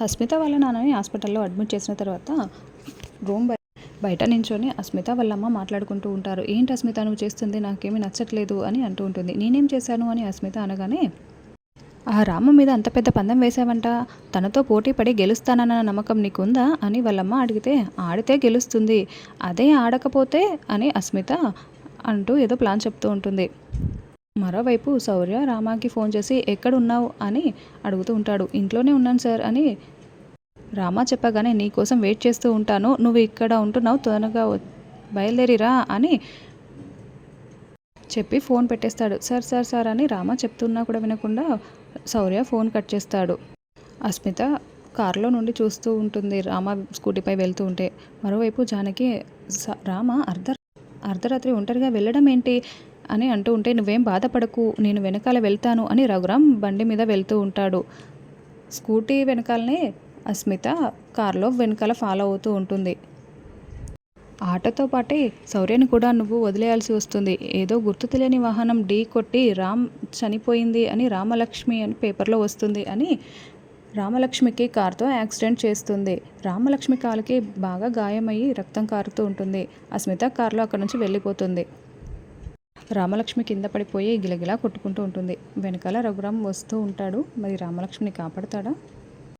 అస్మిత వాళ్ళ నాన్నని హాస్పిటల్లో అడ్మిట్ చేసిన తర్వాత రూమ్ బయ బయట నించొని అస్మిత వాళ్ళమ్మ మాట్లాడుకుంటూ ఉంటారు. ఏంటి అస్మిత నువ్వు చేస్తుంది నాకేమీ నచ్చట్లేదు అని అంటూ ఉంటుంది. నేనేం చేశాను? అని అస్మిత అనగానే ఆ రామ మీద అంత పెద్ద పందెం వేసావంట తనతో పోటీ పడి గెలుస్తానన్న నమ్మకం నీకుందా? అని వాళ్ళమ్మ అడిగితే ఆడితే గెలుస్తుంది. అదే ఆడకపోతే అని అస్మిత అంటూ ఏదో ప్లాన్ చెప్తూ ఉంటుంది. మరోవైపు శౌర్య రామాకి ఫోన్ చేసి ఎక్కడ ఉన్నావు అని అడుగుతూ ఉంటాడు. ఇంట్లోనే ఉన్నాను సార్ అని రామా చెప్పగానే నీ కోసం వెయిట్ చేస్తూ ఉంటాను. నువ్వు ఇక్కడ ఉంటున్నావు త్వరగా బయలుదేరిరా అని చెప్పి ఫోన్ పెట్టేస్తాడు. సార్ సార్ సార్ అని రామ చెప్తున్నా కూడా వినకుండా శౌర్య ఫోన్ కట్ చేస్తాడు. అస్మిత కారులో నుండి చూస్తూ ఉంటుంది రామ స్కూటీపై వెళ్తూ ఉంటే. మరోవైపు జానకి "స- రామ అర్ధ అర్ధరాత్రి ఒంటరిగా వెళ్ళడం ఏంటి? అని అంటూ ఉంటే నువ్వేం బాధపడకు నేను వెనకాల వెళ్తాను అని రఘురామ్ బండి మీద వెళ్తూ ఉంటాడు. స్కూటీ వెనకాలనే అస్మిత కార్లో వెనకాల ఫాలో అవుతూ ఉంటుంది. ఆటోతో పాటే శౌర్యని కూడా నువ్వు వదిలేయాల్సి వస్తుంది. ఏదో గుర్తు తెలియని వాహనం ఢీ కొట్టి రామ్ చనిపోయింది అని రామలక్ష్మి అని పేపర్లో వస్తుంది అని రామలక్ష్మికి కారుతో యాక్సిడెంట్ చేస్తుంది. రామలక్ష్మి కాలుకి బాగా గాయమయ్యి రక్తం కారుతూ ఉంటుంది. అస్మిత కారులో అక్కడి నుంచి వెళ్ళిపోతుంది. రామలక్ష్మి కింద పడిపోయి గిలగిలా కొట్టుకుంటూ ఉంటుంది. వెనకాల రఘురామ్ వస్తూ ఉంటాడు. మరి రామలక్ష్మిని కాపాడతాడా?